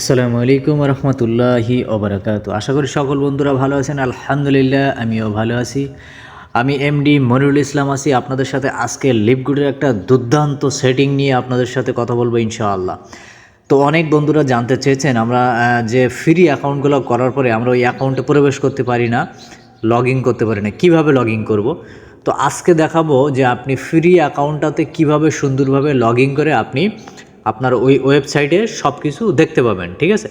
আসসালামু আলাইকুম রহমতুল্লাহি ওবরাকাত। আশা করি সকল বন্ধুরা ভালো আছেন, আলহামদুলিল্লাহ, আমিও ভালো আছি। আমি এমডি মনিরুল ইসলাম আছি, আপনাদের সাথে আজকে লিপগুডের একটা দুর্দান্ত সেটিং নিয়ে আপনাদের সাথে কথা বলব ইনশাআল্লাহ। তো অনেক বন্ধুরা জানতে চেয়েছেন, আমরা যে ফ্রি অ্যাকাউন্টগুলো করার পরে আমরা ওই অ্যাকাউন্টে প্রবেশ করতে পারি না লগ ইন করতে পারি না, কীভাবে লগ ইন করব? তো আজকে দেখাবো যে আপনি ফ্রি অ্যাকাউন্টটাতে কীভাবে সুন্দরভাবে লগ ইন করে আপনি আপনার ওই ওয়েবসাইটে সব কিছু দেখতে পাবেন, ঠিক আছে?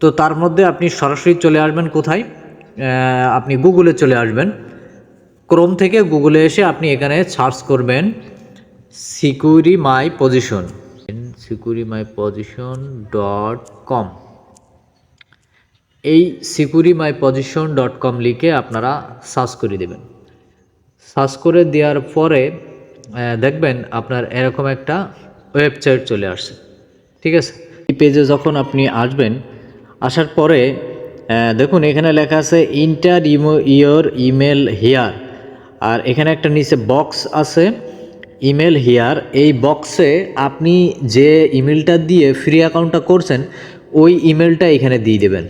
তো তার মধ্যে আপনি সরাসরি চলে আসবেন কোথায়? আপনি গুগলে চলে আসবেন। ক্রোম থেকে গুগলে এসে আপনি এখানে সার্চ করবেন secure my position secure my position dot com এই সিকিউরি মাই পজিশন ডট কম লিখে আপনারা সার্চ করে দেবেন। সার্চ করে দেওয়ার পরে দেখবেন আপনার এরকম একটা ওয়েবসাইট চলে আসছে, ঠিক আছে? এই পেজে যখন আপনি আসবেন, আসার পরে দেখুন এখানে লেখা আছে ইন্টার ইমো ইয়োর ইমেল হিয়ার আর এখানে একটা নিচে বক্স আছে ইমেল হিয়ার এই বক্সে আপনি যে ইমেলটা দিয়ে ফ্রি অ্যাকাউন্টটা করছেন, ওই ইমেলটা এখানে দিয়ে দেবেন।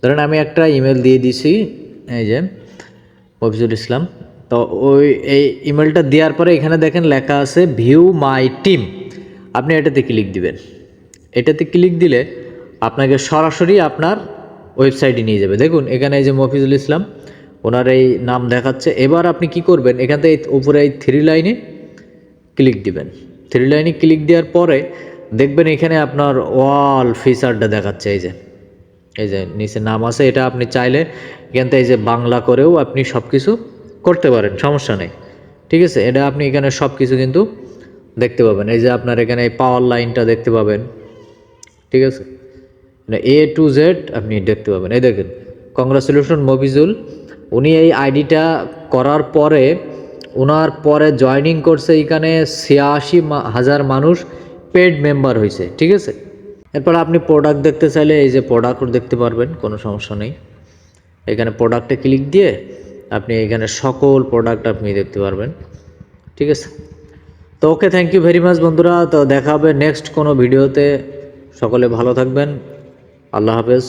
ধরেন আমি একটা ইমেল দিয়ে দিছি, এই যে, মফিজুল ইসলাম, তো ওই, এই ইমেলটা দেওয়ার পরে এখানে দেখেন লেখা আছে ভিউ মাই টিম আপনি এটাতে ক্লিক দিবেন। এটাতে ক্লিক দিলে আপনাকে সরাসরি আপনার ওয়েবসাইটে নিয়ে যাবে। দেখুন, এখানে এই যে মফিজুল ইসলাম, ওনার এই নাম দেখাচ্ছে। এবার আপনি কি করবেন, এখান থেকে উপরে এই থ্রি লাইনে ক্লিক দিবেন। থ্রি লাইনে ক্লিক দেওয়ার পরে দেখবেন এখানে আপনার ওয়াল ফিচারটা দেখাচ্ছে। এই যে এই যে নিচে নাম আছে, এটা আপনি চাইলে এখান থেকে এই যে বাংলা করেও আপনি সব কিছু করতে পারেন, সমস্যা নেই। ঠিক আছে? এটা আপনি এখানে সব কিছু কিন্তু দেখতে পাবেন। এই যে আপনার এখানে এই পাওয়ার লাইনটা দেখতে পাবেন। ঠিক আছে? মানে এ টু জেড আপনি দেখতে পাবেন। এই দেখেন কংগ্রাচুলেশন মফিজুল। উনি এই আইডিটা করার পরে ওনার পরে জয়নিং করছে এখানে ছিয়াশি হাজার মানুষ পেড মেম্বার হয়েছে ঠিক আছে? এরপর আপনি প্রোডাক্ট দেখতে চাইলে এই যে প্রোডাক্ট দেখতে পারবেন, কোনো সমস্যা নেই। এখানে প্রোডাক্টে ক্লিক দিয়ে আপনি এখানে সকল প্রোডাক্ট আপনি দেখতে পারবেন। ঠিক আছে? তো okay thank you very much বন্ধুরা। তো দেখা হবে নেক্সট কোনো ভিডিওতে সকলে ভালো থাকবেন। আল্লাহ হাফেজ।